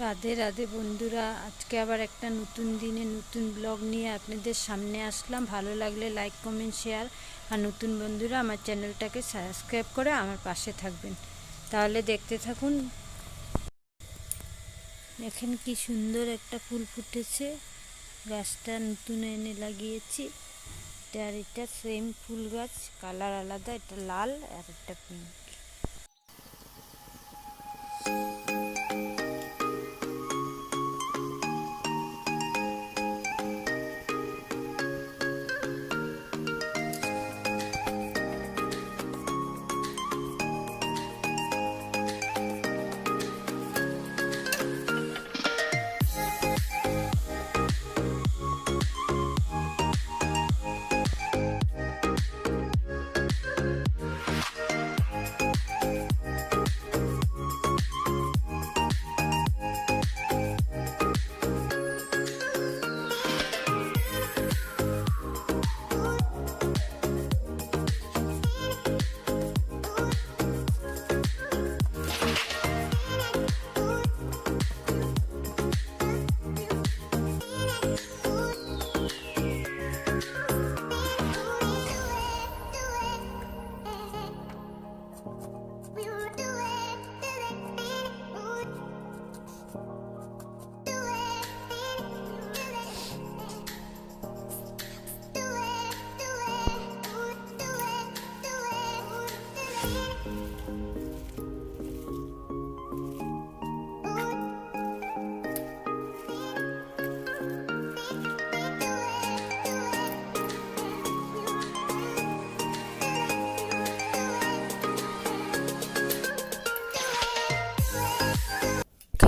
রাধে রাধে বন্ধুরা, আজকে আবার একটা নতুন দিনে নতুন ব্লগ নিয়ে আপনাদের সামনে আসলাম। ভালো লাগলে লাইক কমেন্ট শেয়ার আর নতুন বন্ধুরা, আমার চ্যানেলটাকে সাবস্ক্রাইব করে আমার পাশে থাকবেন। তাহলে দেখতে থাকুন। দেখেন কি সুন্দর একটা ফুল ফুটেছে। গাছটা নতুন এনে লাগিয়েছি। আর এটা সেম ফুল গাছ কালার আলাদা, এটা লাল আর একটা পিঙ্ক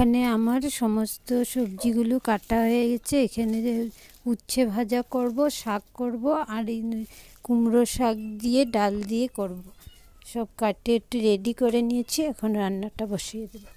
এখানে আমার সমস্ত সবজিগুলো কাটা হয়ে গেছে। এখানে উচ্ছে ভাজা করব, শাক করব, আর এই কুমড়ো শাক দিয়ে, ডাল দিয়ে করব। সব কাটে, একটু রেডি করে নিয়েছি। এখন রান্নাটা বসিয়ে দেবো।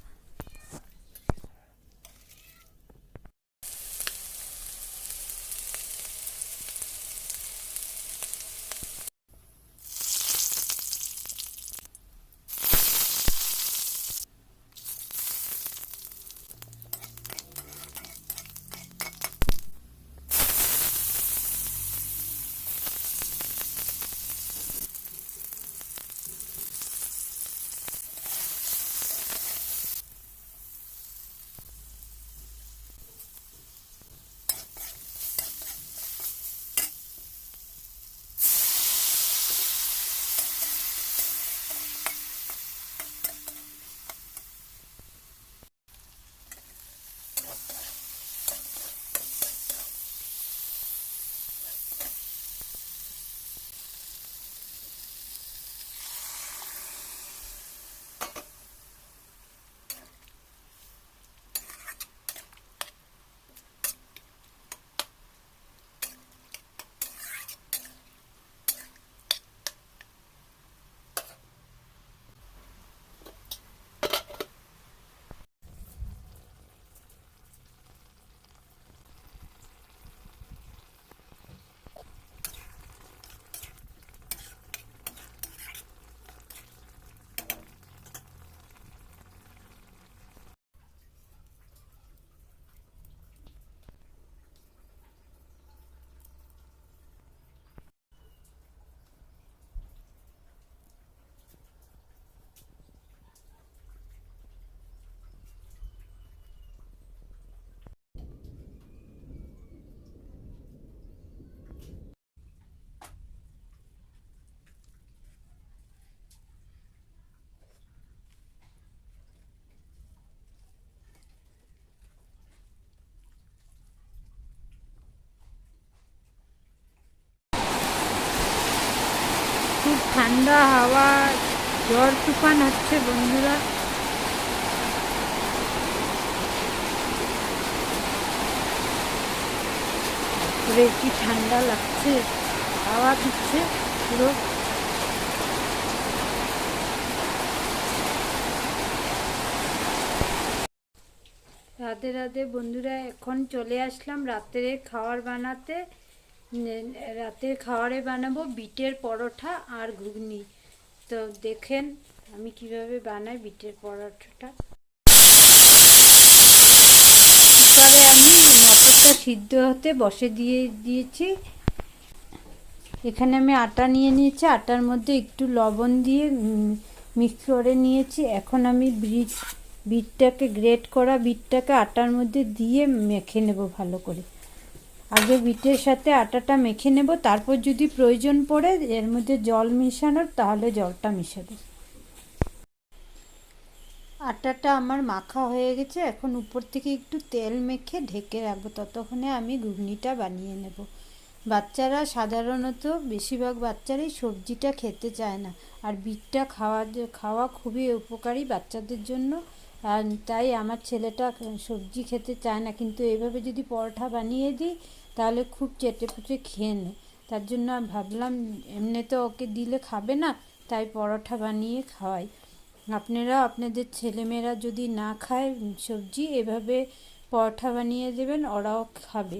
ঠান্ডা হাওয়া ঝড় তুফান হচ্ছে, বন্ধুরা। কি ঠান্ডা লাগছে। হাওয়া দিচ্ছে পুরো। রাতে রাতে বন্ধুরা, এখন চলে আসলাম রাত্রে খাবার বানাতে। রাতের খাবারে বানাবো বিটের পরোটা আর ঘুগনি। তো দেখেন আমি কীভাবে বানাই বিটের পরোটাটা এখানে আমি মটরটা সিদ্ধ হতে বসে দিয়ে দিয়েছি। এখানে আমি আটা নিয়ে নিয়েছি, আটার মধ্যে একটু লবণ দিয়ে মিক্স করে নিয়েছি। এখন আমি বিট বিটটাকে, গ্রেট করা বিটটাকে আটার মধ্যে দিয়ে মেখে নেব ভালো করে। আগে বিটের সাথে আটাটা মেখে নেব, তারপর যদি প্রয়োজন পড়ে এর মধ্যে জল মেশানোর, তাহলে জলটা মেশাবো। আটাটা আমার মাখা হয়ে গেছে, এখন উপর থেকে একটু তেল মেখে ঢেকে রাখব, ততক্ষণে আমি ঘুগনিটা বানিয়ে নেব। বাচ্চারা সাধারণত বেশিরভাগ বাচ্চারাই সবজিটা খেতে চায় না, আর বিটটা খাওয়া খাওয়া খুবই উপকারী বাচ্চাদের জন্য। তাই আমার ছেলেটা সবজি খেতে চায় না, কিন্তু এভাবে যদি পরোটা বানিয়ে দিই, তাহলে খুব চেটে পুটে খেয়ে নেয় তার জন্য ভাবলাম এমনিতে ওকে দিলে খাবে না, তাই পরোটা বানিয়ে খাওয়াই। আপনারা, আপনাদের ছেলেমেয়েরা যদি না খায় সবজি, এভাবে পরোটা বানিয়ে দেবেন, ওরাও খাবে।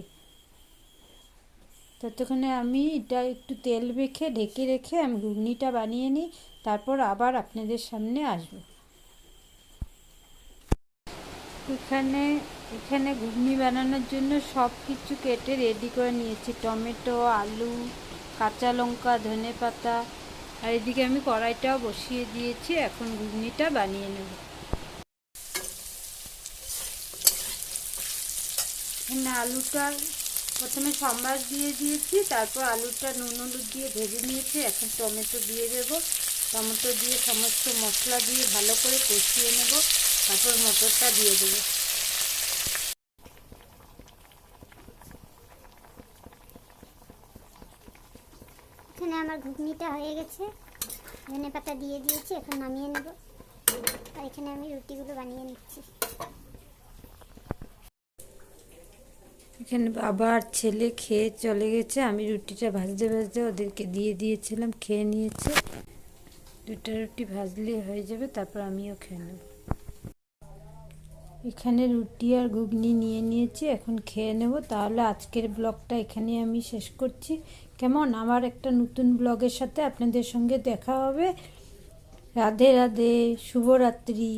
ততক্ষণে আমি এটা একটু তেল মেখে, ঢেকে রেখে আমি ঘুগনিটা বানিয়ে নিই, তারপর আবার আপনাদের সামনে আসব। এখানে এখানে ঘুগনি বানানোর জন্য সব কিছু কেটে রেডি করে নিয়েছি। টমেটো, আলু, কাঁচা লঙ্কা, ধনে পাতা। আর এদিকে আমি কড়াইটাও বসিয়ে দিয়েছি, এখন ঘুগনিটা বানিয়ে নেব। এখানে আলুটা প্রথমে সম্বাস দিয়ে দিয়েছি, তারপর আলুটা নুন হলুদ দিয়ে ভেজে নিয়েছি, এখন টমেটো দিয়ে দেব। টমেটো দিয়ে সমস্ত মশলা দিয়ে ভালো করে কষিয়ে নেব। তারপর মটরটা দিয়ে দেবো। এখানে আমার ঘুগনিটা হয়ে গেছে। ধনে পাতা দিয়ে দিয়েছি এখন নামিয়ে নেব। আর এখানে আমি রুটিগুলো বানিয়ে নিচ্ছি। এখানে বাবা আর ছেলে খেয়ে চলে গেছে। আমি রুটিটা ভাজতে ভাজতে ওদেরকে দিয়ে দিয়েছিলাম খেয়ে নিয়েছে। দুটা রুটি ভাজলে হয়ে যাবে তারপর আমিও খেয়ে নেব। এখানে রুটি আর ঘুগনি নিয়ে নিয়েছি, এখন খেয়ে নেব। তাহলে আজকের ব্লগটা এখানে আমি শেষ করছি। কেমন? আমার একটা নতুন ব্লগের সাথে আপনাদের সঙ্গে দেখা হবে। রাধে রাধে, শুভরাত্রি।